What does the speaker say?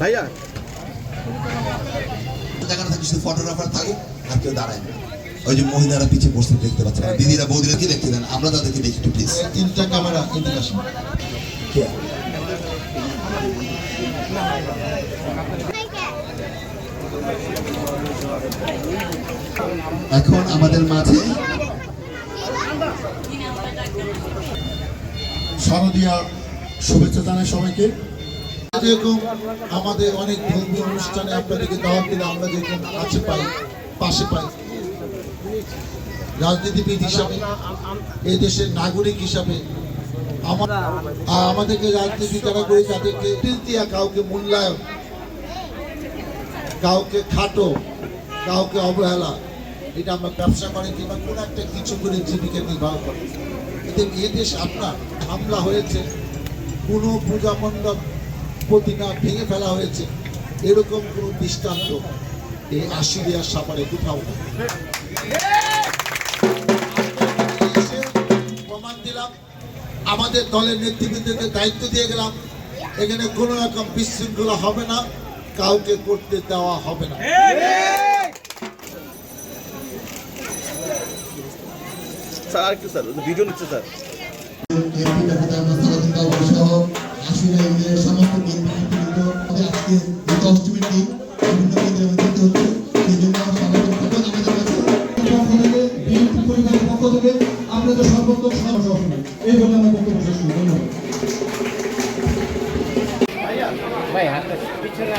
ভাইয়া দেখানো থাকে শুধু ফটোগ্রাফার থাকুক আর কেউ দাঁড়ায় না ওই যে মহিলারা পিছিয়ে বসতে দেখতে পাচ্ছেন দিদিরা বৌদিরা কি দেখতে দেন? আমরা তাদেরকে দেখি একটু প্লিজ তিনটা ক্যামেরা এদিকে আসুন এখন আমাদের মাঝে শারদীয়া শুভেচ্ছা জানাই সবাইকে। যেরকম আমাদের অনেক ধর্মীয় অনুষ্ঠানে আপনাদেরকে দাওয়াত দিলে আমরা যেরকম কাছে পাই পাশে পাই। রাজনীতিবিদ হিসাবে এই দেশের নাগরিক হিসাবে আমাদেরকে রাজনীতি যারা করি তাদেরকে দিয়া কাউকে মূল্যায়ন কাউকে খাটো কাউকে অবহেলা এটা আমরা ব্যবসা করে কিংবা কোনো একটা কিছু করে জীবিকা নির্বাহ করে এতে এ দেশ আপনার হামলা হয়েছে কোনো পূজা মণ্ডপ প্রতিমা ভেঙে ফেলা হয়েছে এরকম কোনো দৃষ্টান্ত এই আশিরিয়ার সাপারে কোথাও নেই। প্রমাণ দিলাম। আমাদের দলের নেতৃবৃন্দকে দায়িত্ব দিয়ে গেলাম। এখানে কোনো রকম বিশৃঙ্খলা হবে না কাউকে করতে দেওয়া হবে না। স্যার আর একটু স্যার? ভিডিও নিচ্ছে স্যার। মাসারুদ্দিন থেকে আপনাদের সর্বোত্তম সহসহমী এই বলে আমার বক্তব্য শেষ করি। ধন্যবাদ। ভাই হাতটা পিছনে